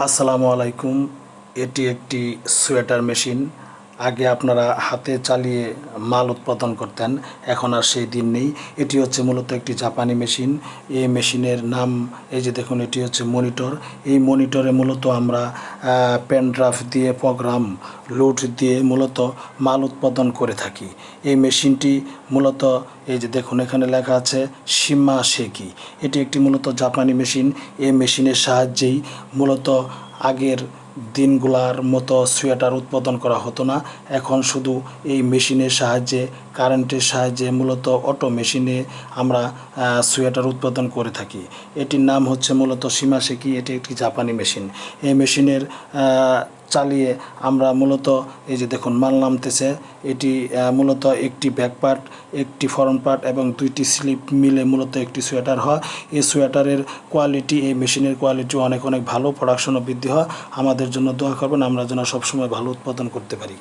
আসসালামু আলাইকুম। এটি একটি সোয়েটার মেশিন। আগে আপনারা হাতে চালিয়ে মাল উৎপাদন করতেন, এখন আর সেই দিন নেই। এটি হচ্ছে মূলত একটি জাপানি মেশিন। এই মেশিনের নাম, এই যে দেখুন, এটি হচ্ছে মনিটর। এই মনিটরে মূলত আমরা পেন ড্রাফট দিয়ে প্রোগ্রাম লুট দিয়ে মূলত মাল উৎপাদন করে থাকি। এই মেশিনটি মূলত এই যে দেখুন, এখানে লেখা আছে সীমা শেকি এটি একটি মূলত জাপানি মেশিন। এই মেশিনের সাহায্যেই মূলত আগের দিনগুলার মতো সোয়েটার উৎপাদন করা হতো না। এখন শুধু এই মেশিনের সাহায্যে, কারেন্টের সাহায্যে মূলত অটো মেশিনে আমরা সোয়েটার উৎপাদন করে থাকি। এটির নাম হচ্ছে মূলত সীমা শেকি এটি একটি জাপানি মেশিন। এই মেশিনের চালিয়ে আমরা মূলত এই যে দেখুন মাল নামতেছে, এটি মূলত একটি ব্যাক পার্ট একটি ফরন পার্ট এবং দুইটি স্লিপ মিলে মূলত একটি সোয়েটার হয়। এই সোয়েটারের কোয়ালিটি এই মেশিনের কোয়ালিটি অনেক অনেক ভালো প্রোডাকশনও বৃদ্ধি হয়। আমাদের জন্য দোয়া করবেন, আমরা যেন সবসময় ভালো উৎপাদন করতে পারি।